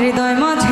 হৃদয় মাঝে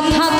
কথা